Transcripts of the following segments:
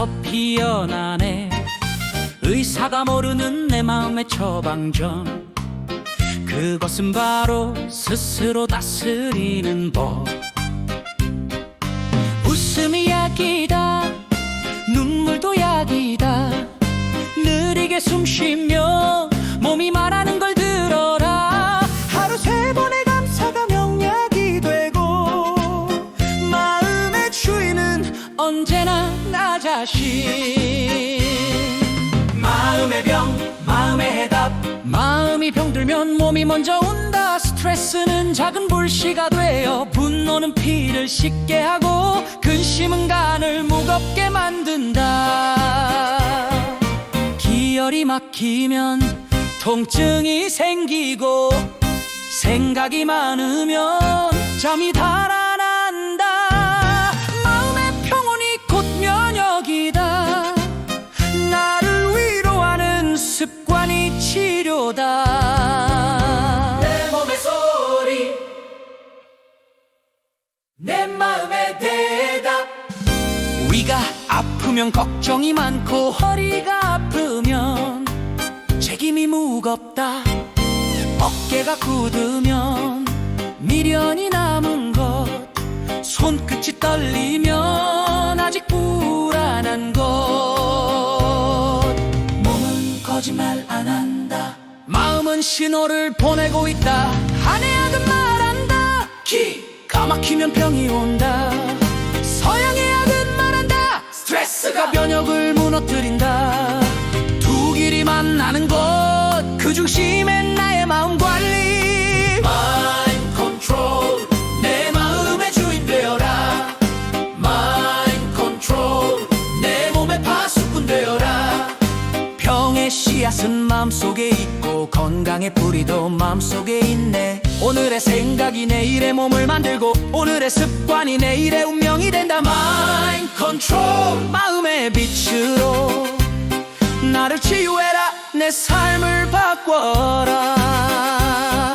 안에서 피어나네. 의사가 모르는 내 마음의 처방전. 그것은 바로 스스로 다스리는 법. 웃음이 약이다 눈물도 약이다. 느리게 숨 쉬며 몸이 말하는 나 자신 마음의 병 마음의 해답. 마음이 병들면 몸이 먼저 온다. 스트레스는 작은 불씨가 되어 분노는 피를 식게 하고 근심은 간을 무겁게 만든다. 기혈이 막히면 통증이 생기고 생각이 많으면 잠이 달아 습관이 치료다. 내 몸의 소리 내 마음의 대답. 위가 아프면 걱정이 많고 허리가 아프면 책임이 무겁다. 어깨가 굳으면 미련이 남은 것 손끝이 떨리면 마음은 신호를 보내고 있다. 약은 말한다. 기가 막히면 병이 온다. 서양의 약은 말한다. 스트레스가 면역을 무너뜨린다. 두 길이 만나는 곳 그 중심엔 건강의 뿌리도 마음속에 있네. 오늘의 생각이 내일의 몸을 만들고 오늘의 습관이 내일의 운명이 된다. Mind control. 마음의 빛으로 나를 치유해라. 내 삶을 바꿔라.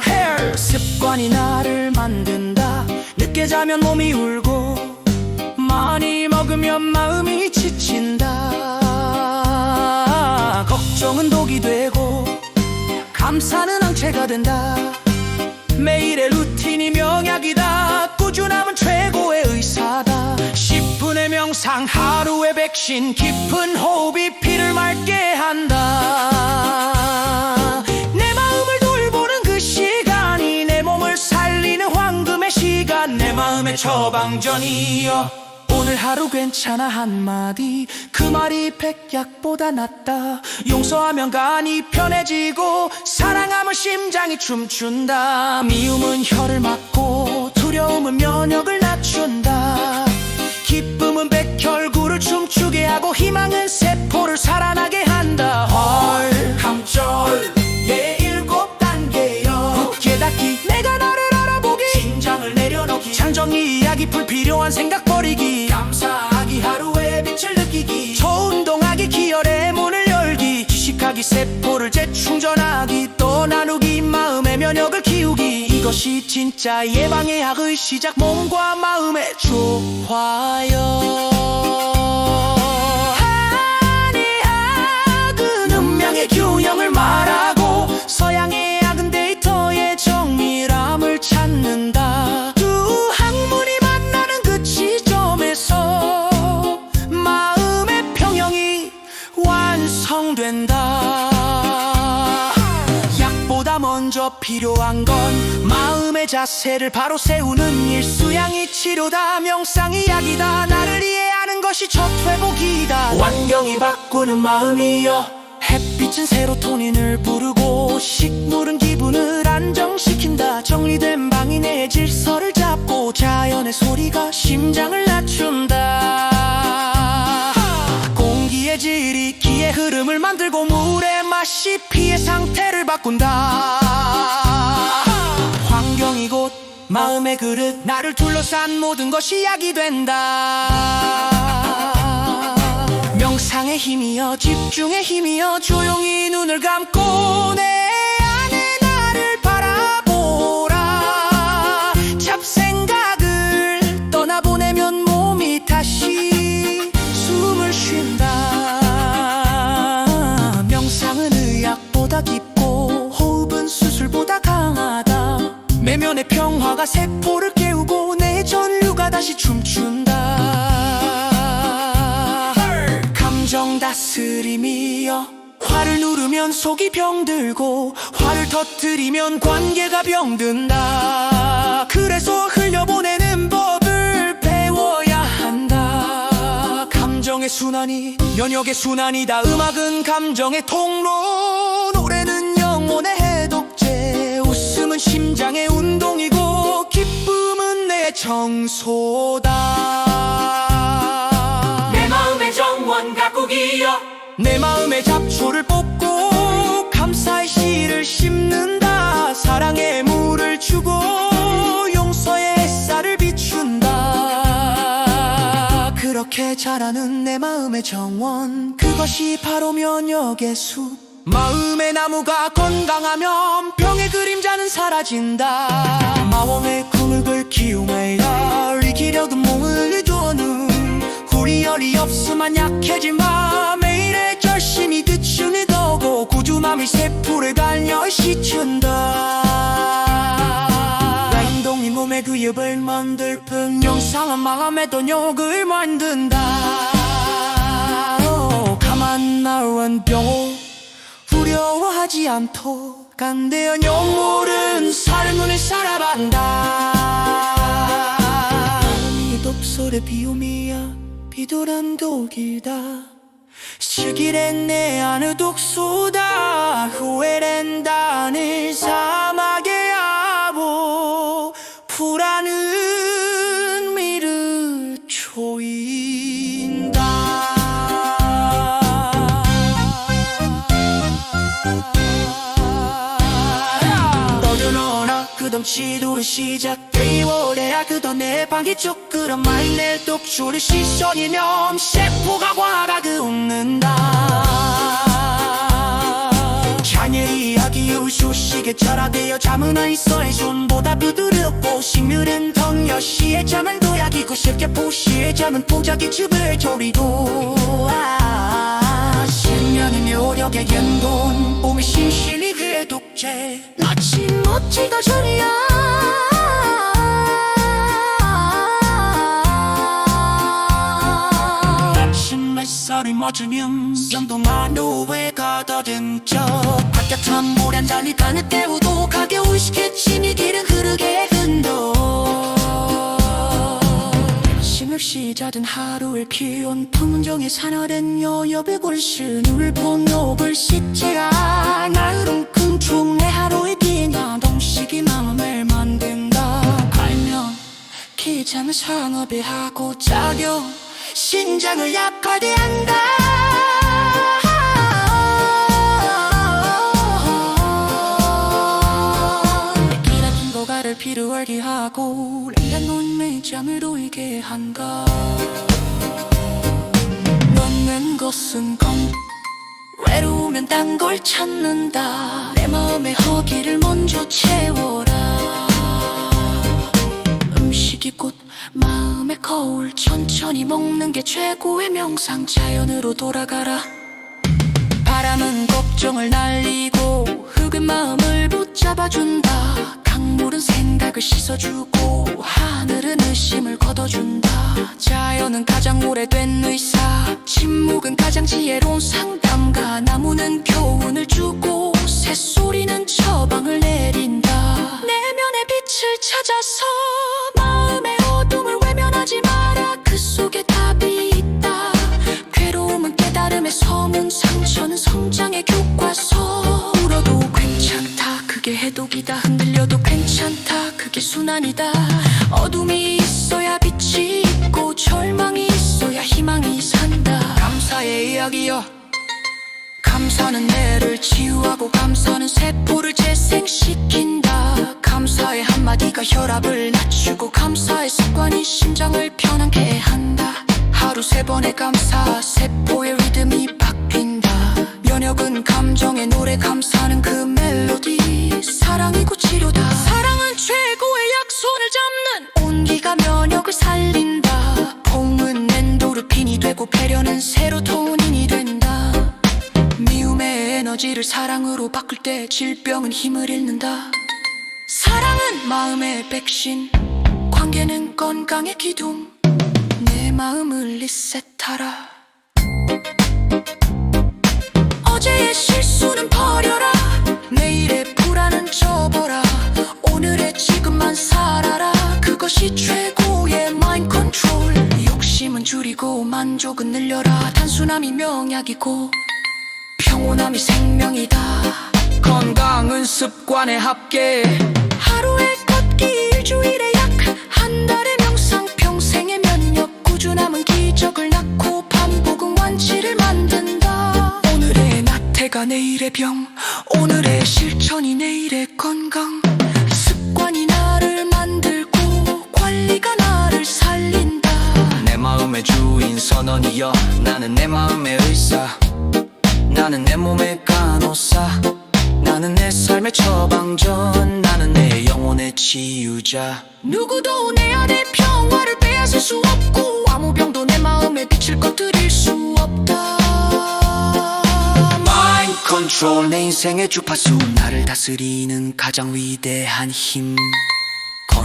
Hair. 습관이 나를 만든다. 늦게 자면 몸이 울고 많이 먹으면 마음이 지친다. 걱정은 독이 되고 감사는 항체가 된다. 매일의 루틴이 명약이다. 꾸준함은 최고의 의사다. 10분의 명상 하루의 백신 깊은 호흡이 피를 맑게 한다. 내 마음을 돌보는 그 시간이 내 몸을 살리는 황금의 시간 내 마음의 처방전이여 오늘 하루 괜찮아 한마디. 그 말이 백약보다 낫다. 용서하면 간이 편해지고 사랑하면 심장이 춤춘다. 미움은 혀를 막고 두려움은 면역을 낮춘다. 기쁨은 백혈구를 춤추게 하고 희망은 세포를 살아나게 한다. 헐 함절. 내 일곱 단계여. 깨닫기. 내가 나를 알아보기. 심장을 내려놓기. 창정이 이야기 불필요한 생각 이것이 진짜 예방의 약의 시작. 몸과 마음의 조화여 한의 약은 운명의 균형을 말하고 서양의 약은 데이터의 정밀함을 찾는다. 두 학문이 만나는 그 지점에서 마음의 평형이 완성된다. 약보다 먼저 필요한 건 자세를 바로 세우는 일수양이 치료다. 명상이 약이다. 나를 이해하는 것이 첫 회복이다. 환경이 바꾸는 마음이여. 햇빛은 세로토닌을 부르고 식물은 기분을 안정시킨다. 정리된 방이 내 질서를 잡고 자연의 소리가 심장을 낮춘다. 공기의 질이 기의 흐름을 만들고 물의 맛이 피의 상태를 바꾼다 마음의 그릇 나를 둘러싼 모든 것이 약이 된다. 명상의 힘이여 집중의 힘이여 조용히 눈을 감고 내 마모가 세포를 깨우고 내 전류가 다시 춤춘다. 감정 다스림이여 화를 누르면 속이 병들고 화를 터뜨리면 관계가 병든다. 그래서 흘려보내는 법을 배워야 한다. 감정의 순환이 면역의 순환이다. 음악은 감정의 통로 심장의 운동이고 기쁨은 내 정소다. 내 마음의 정원 가꾸기여 내 마음의 잡초를 뽑고 감사의 씨를 심는다. 사랑의 물을 주고 용서의 햇살을 비춘다. 그렇게 자라는 내 마음의 정원 그것이 바로 면역의 숲 마음의 나무가 건강하면 병의 그림자는 사라진다. 마음의 꿈을 키우메야 이기려던 몸을 주어는 후리열이 없으면 약해지마 매일의 결심이 그치는 거고 구주맘이 세포를 달려 시춘다. 행동이 몸의 근육을 만들 뿐 영상은 마음에도 욕을 만든다. 오, 가만 나온 병 두려워 하지 않도록 간대한 영물은 사르눈을 살아간다. 이 독설의 비움이야 비도란 독이다. 시기랜 내 안의 독소다. 후회랜 단을 사막의 아보. 불안은 떠들어라 그덤 치도를 시작돼 오래야 그던 내 방이 쪼끄러 마인 내 독초를 시선이면 세포가 과가 긋는다 자녀의 이야기 우수시게 절하되어 잠은 아이서의 손보다 부드럽고 식물은 덩여시의 잠은 도약이고 쉽게 포시의 잠은 포자기 즙을 조리고 아, 실면은 요력의 연돈 봄의 신실이 그의 독재. 마치 멋지다 저리야 햇살이 맞으면 쌍동만 노회가 더든 저 바깥한 모란 달리 가는 때우도 가게울 시겠지니 길은 흐르게 흔도 심을 시작은 하루를 키운 풍정의 산화된 여엽의 골실 눈을 본 옥을 씻지 않아 흐름 큰충내 하루의 비나 동식이 마음을 만든다. 알면 기장을 산업이 하고 자격 신장을 약하게 한다. 기라긴 거가를 피루얼게 하고 랭간 눈매 잠을 오이게 한다. 넣는 것은 건 외로우면 딴 걸 찾는다. 내 마음의 허기를 먼저 채 거울 천천히 먹는 게 최고의 명상. 자연으로 돌아가라. 바람은 걱정을 날리고 흙은 마음을 붙잡아준다. 강물은 생각을 씻어주고 하늘은 의심을 걷어준다. 자연은 가장 오래된 의사 침묵은 가장 지혜로운 상담가 감사는 뇌를 치유하고 감사는 세포를 재생시킨다. 감사의 한마디가 혈압을 낮추고 감사의 습관이 심장을 편안케 한다. 하루 세 번의 감사 세포의 리듬이 바뀐다. 면역은 감정의 노래 감사는 그 멜로디. 사랑이고 치료다 에너지를 사랑으로 바꿀 때 질병은 힘을 잃는다. 사랑 사랑은 마음의 백신 관계는 건강의 기둥. 내 마음을 리셋하라. 어제의 실수는 버려라. 내일의 불안은 접어라. 오늘의 지금만 살아라. 그것이 최고의 마인 컨트롤 욕심은 줄이고 만족은 늘려라. 단순함이 명약이고 평온함이 생명이다. 건강은 습관의 합계. 하루에 걷기 일주일에 약 한 달의 명상. 평생의 면역 꾸준함은 기적을 낳고 반복은 완치를 만든다. 오늘의 나태가 내일의 병. 오늘의 실천이 내일의 건강. 습관이 나를 만들고 관리가 나를 살린다. 내 마음의 주인 선언이여. 나는 내 마음의 의사 나는 내 몸의 간호사. 나는 내 삶의 처방전. 나는 내 영혼의 치유자. 누구도 내 안의 평화를 빼앗을 수 없고 아무 병도 내 마음에 빛을 꺼뜨릴 수 없다. 마인드 컨트롤 내 인생의 주파수. 나를 다스리는 가장 위대한 힘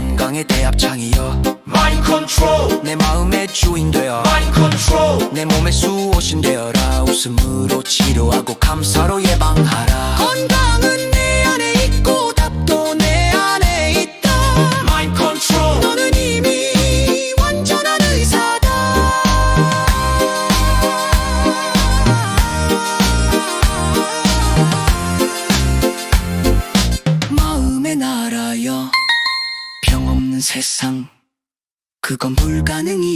건강의 대합창이여. 마인 컨트롤 내 마음의 주인 되어. 마인 컨트롤 내 몸의 수호신 되어라. 웃음으로 치료하고 감사로 예방하라. 건강은 그건 불가능이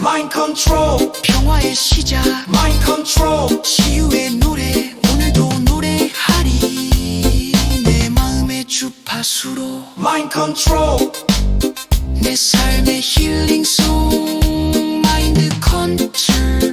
Mind Control. 평화의 시작. Mind Control. 치유의 노래. 오늘도 노래하리. 내 마음의 주파수로. Mind Control. 내 삶의 힐링송 마인드 컨트롤